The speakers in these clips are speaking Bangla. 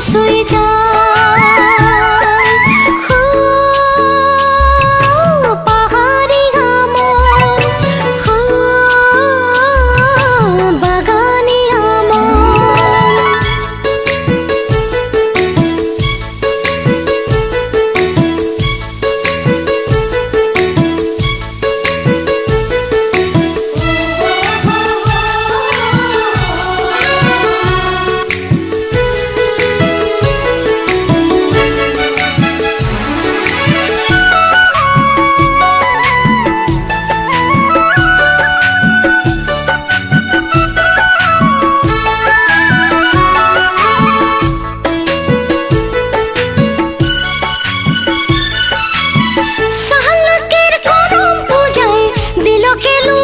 所以叫 que lo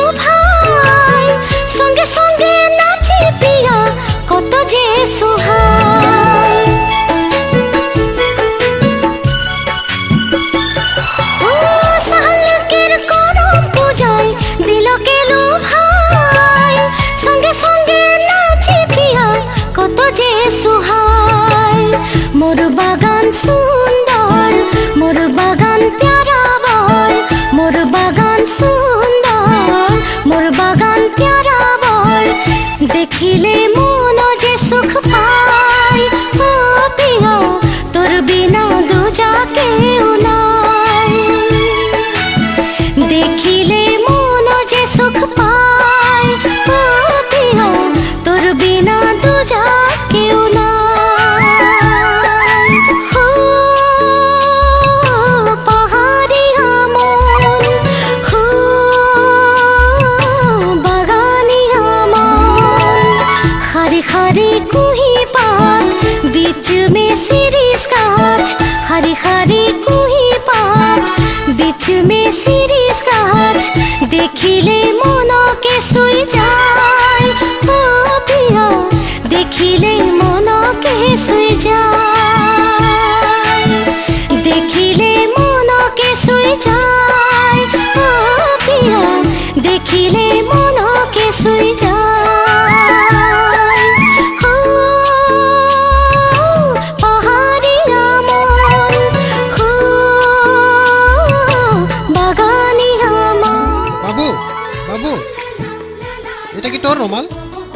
দেখিলে में सीरीज का हाथ हरे हरे कुही पात बीच में सीरीज का हाथ देखिले मोनो के सुई जाए ओ पिया देखिले मोनो के सुई जाए देखिले मोनो के सुई जाए ओ पिया देखिले मोनो के सुई जाए রোমাল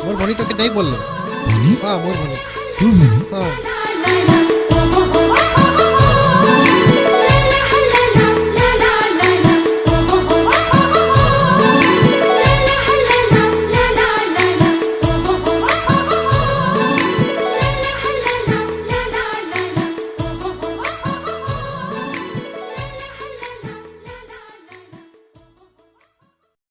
মোর ভনি তোকে নাই বলল হ্যাঁ মোর বনি ভনি হ্যাঁ।